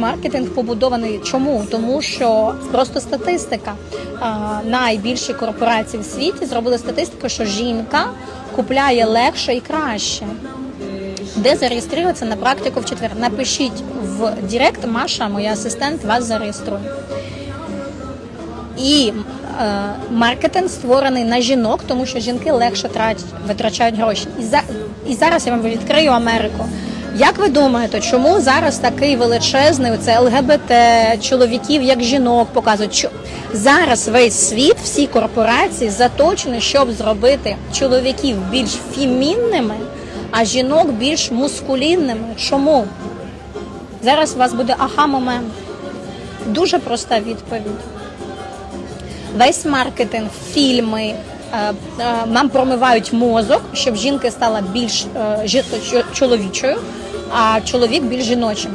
Маркетинг побудований чому? Тому що просто статистика. Найбільші корпорації в світі зробили статистику, що жінка купляє легше і краще. Де зареєструватися на практику в четвер? Напишіть в Директ, Маша, моя асистент, вас зареєструє. І е, маркетинг створений на жінок, тому що жінки легше тратять, витрачають гроші. І, за, і зараз я вам відкрию Америку. Як ви думаєте, чому зараз такий величезний це ЛГБТ, чоловіків як жінок показують? Що зараз весь світ, всі корпорації заточені, щоб зробити чоловіків більш фемінними, а жінок більш мускулінними. Чому? Зараз у вас буде аха-момент. Дуже проста відповідь весь маркетинг, фільми нам промивають мозок, щоб жінка стала більш е, чоловічою, а чоловік більш жіночим.